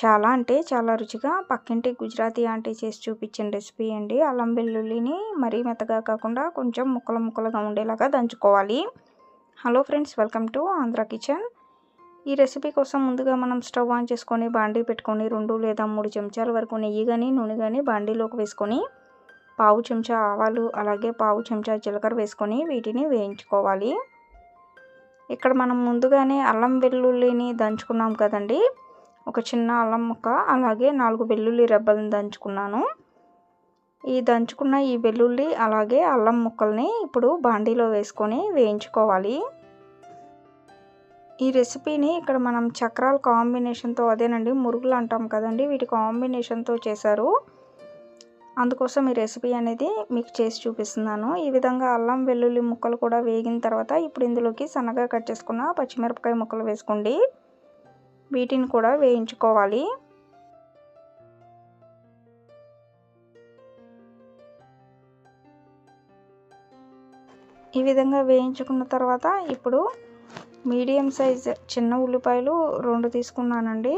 చాలా అంటే చాలా రుచిగా పక్కింటి గుజరాతీ ఆంటీ చేసి చూపించిన రెసిపీ అండి. అల్లం వెల్లుల్లిని మరీ మెత్తగా కాకుండా కొంచెం ముక్కలు ముక్కలుగా ఉండేలాగా దంచుకోవాలి. Hello friends welcome to Andhra kitchen. ఈ రెసిపీ కోసం ముందుగా మనం స్టవ్ ఆన్ చేసుకొని బాండీ పెట్టుకొని రెండు లేదా మూడు చెంచాల వరకు నెయ్యి కానీ నూనె కానీ బాండీలోకి వేసుకొని పావు చెంచా ఆవాలు అలాగే పావు చెంచా జీలకర్ర వేసుకొని వీటిని వేయించుకోవాలి. ఇక్కడ మనం ముందుగానే అల్లం వెల్లుల్లిని దంచుకున్నాం కదండి. ఒక చిన్న అల్లం ముక్క అలాగే నాలుగు వెల్లుల్లి రెబ్బలను దంచుకున్నాను. ఈ దంచుకున్న ఈ వెల్లుల్లి అలాగే అల్లం ముక్కల్ని ఇప్పుడు బాండీలో వేసుకొని వేయించుకోవాలి. ఈ రెసిపీని ఇక్కడ మనం చక్రాల కాంబినేషన్తో అదేనండి మురుగులు అంటాం కదండి వీటి కాంబినేషన్తో చేశారు. అందుకోసం ఈ రెసిపీ అనేది మీకు చేసి చూపిస్తున్నాను. ఈ విధంగా అల్లం వెల్లుల్లి ముక్కలు కూడా వేగిన తర్వాత ఇప్పుడు ఇందులోకి సన్నగా కట్ చేసుకున్న పచ్చిమిరపకాయ ముక్కలు వేసుకోండి. వీటిని కూడా వేయించుకోవాలి. ఈ విధంగా వేయించుకున్న తర్వాత ఇప్పుడు మీడియం సైజ్ చిన్న ఉల్లిపాయలు రెండు తీసుకున్నానండి.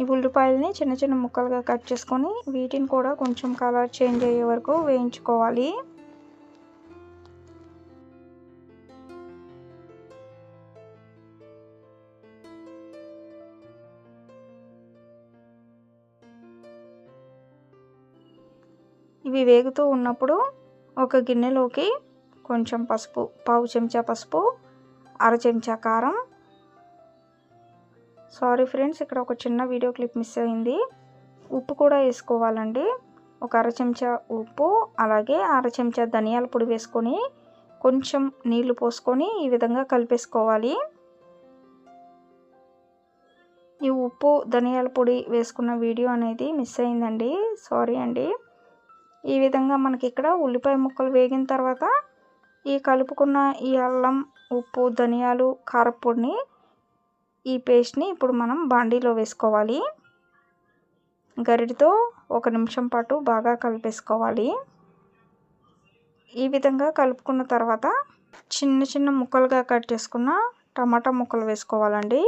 ఈ ఉల్లిపాయలని చిన్న చిన్న ముక్కలుగా కట్ చేసుకొని వీటిని కూడా కొంచెం కలర్ చేంజ్ అయ్యే వరకు వేయించుకోవాలి. ఇవి వేగుతూ ఉన్నప్పుడు ఒక గిన్నెలోకి కొంచెం పసుపు పావు చెంచా పసుపు అర చెంచా కారం. సారీ ఫ్రెండ్స్ ఇక్కడ ఒక చిన్న వీడియో క్లిప్ మిస్ అయింది. ఉప్పు కూడా వేసుకోవాలండి. ఒక అర చెంచా ఉప్పు అలాగే అర చెంచా ధనియాల పొడి వేసుకొని కొంచెం నీళ్ళు పోసుకొని ఈ విధంగా కలిపేసుకోవాలి. ఈ ఉప్పు ధనియాల పొడి వేసుకున్న వీడియో అనేది మిస్ అయిందండి. సారీ అండి. ఈ విధంగా మనకి ఇక్కడ ఉల్లిపాయ ముక్కలు వేగిన తర్వాత ఈ కలుపుకున్న ఈ అల్లం ఉప్పు ధనియాలు కారపొడిని ఈ పేస్ట్ని ఇప్పుడు మనం బాండీలో వేసుకోవాలి. గరిటితో ఒక నిమిషం పాటు బాగా కలిపేసుకోవాలి. ఈ విధంగా కలుపుకున్న తర్వాత చిన్న చిన్న ముక్కలుగా కట్ చేసుకున్న టమాటా ముక్కలు వేసుకోవాలండి.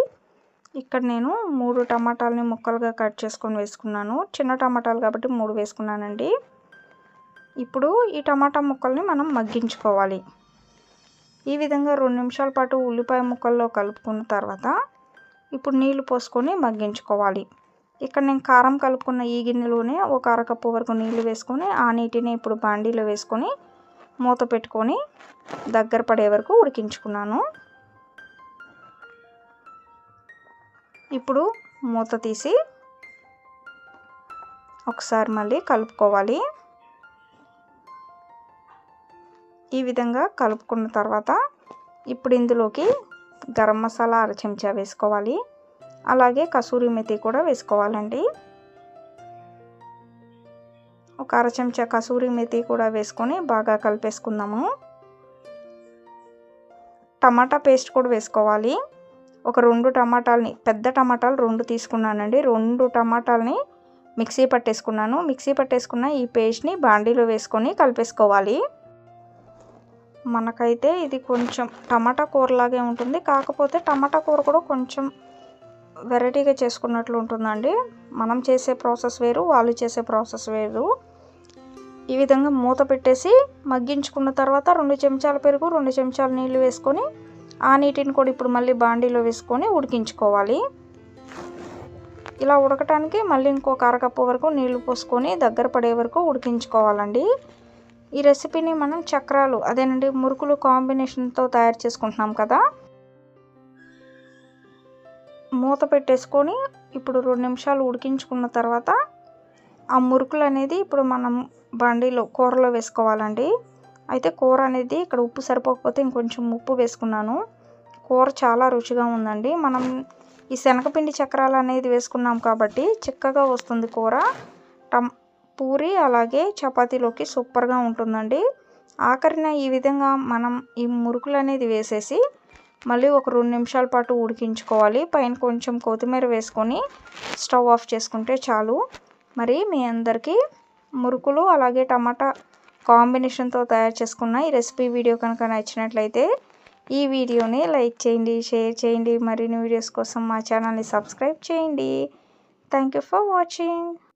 ఇక్కడ నేను మూడు టమాటాలని ముక్కలుగా కట్ చేసుకొని వేసుకున్నాను. చిన్న టమాటాలు కాబట్టి మూడు వేసుకున్నానండి. ఇప్పుడు ఈ టమాటా ముక్కల్ని మనం మగ్గించుకోవాలి. ఈ విధంగా రెండు నిమిషాల పాటు ఉల్లిపాయ ముక్కల్లో కలుపుకున్న తర్వాత ఇప్పుడు నీళ్ళు పోసుకొని మగ్గించుకోవాలి. ఇక్కడ నేను కారం కలుపుకున్న ఈ గిన్నెలోనే ఒక అరకప్పు వరకు నీళ్ళు వేసుకొని ఆ నీటిని ఇప్పుడు బాండీలో వేసుకొని మూత పెట్టుకొని దగ్గర పడే వరకు ఉడికించుకున్నాను. ఇప్పుడు మూత తీసి ఒకసారి మళ్ళీ కలుపుకోవాలి. ఈ విధంగా కలుపుకున్న తర్వాత ఇప్పుడు ఇందులోకి గరం మసాలా అర చెంచా వేసుకోవాలి. అలాగే కసూరి మెతి కూడా వేసుకోవాలండి. ఒక అర చెంచా కసూరి మెతి కూడా వేసుకొని బాగా కలిపేసుకుందాము. టమాటా పేస్ట్ కూడా వేసుకోవాలి. ఒక రెండు టమాటాలని పెద్ద టమాటాలు రెండు తీసుకున్నానండి. రెండు టమాటాలని మిక్సీ పట్టేసుకున్నాను. మిక్సీ పట్టేసుకున్న ఈ పేస్ట్ని బాండీలో వేసుకొని కలిపేసుకోవాలి. మనకైతే ఇది కొంచెం టమాటా కూరలాగే ఉంటుంది. కాకపోతే టమాటా కూర కూడా కొంచెం వెరైటీగా చేసుకున్నట్లు ఉంటుందండి. మనం చేసే ప్రాసెస్ వేరు వాళ్ళు చేసే ప్రాసెస్ వేరు. ఈ విధంగా మూత పెట్టేసి మగ్గించుకున్న తర్వాత రెండు చెంచాల పెరుగు రెండు చెంచాల నీళ్ళు వేసుకొని ఆ నీటిని కూడా ఇప్పుడు మళ్ళీ బాండీలో వేసుకొని ఉడికించుకోవాలి. ఇలా ఉడకటానికి మళ్ళీ ఇంకొక అరకప్పు వరకు నీళ్ళు పోసుకొని దగ్గర పడే వరకు ఉడికించుకోవాలండి. ఈ రెసిపీని మనం చక్రాలు అదేనండి మురుకులు కాంబినేషన్తో తయారు చేసుకుంటున్నాం కదా? మూత పెట్టేసుకొని ఇప్పుడు రెండు నిమిషాలు ఉడికించుకున్న తర్వాత ఆ మురుకులు అనేది ఇప్పుడు మనం బండిలో కూరలో వేసుకోవాలండి. అయితే కూర అనేది ఇక్కడ ఉప్పు సరిపోకపోతే ఇంకొంచెం ఉప్పు వేసుకున్నాను. కూర చాలా రుచిగా ఉందండి. మనం ఈ శనగపిండి చక్రాలు అనేది వేసుకున్నాం కాబట్టి చిక్కగా వస్తుంది కూర. టమ్ పూరి అలాగే చపాతీలోకి సూపర్గా ఉంటుందండి. ఆఖరిన ఈ విధంగా మనం ఈ మురుకులు అనేది వేసేసి మళ్ళీ ఒక రెండు నిమిషాల పాటు ఉడికించుకోవాలి. పైన కొంచెం కొత్తిమీర వేసుకొని స్టవ్ ఆఫ్ చేసుకుంటే చాలు. మరి మీ అందరికీ మురుకులు అలాగే టమాటా కాంబినేషన్తో తయారు చేసుకున్న ఈ రెసిపీ వీడియో కనుక నచ్చినట్లయితే ఈ వీడియోని లైక్ చేయండి షేర్ చేయండి. మరిన్ని వీడియోస్ కోసం మా ఛానల్ని సబ్స్క్రైబ్ చేయండి. Thank you for watching.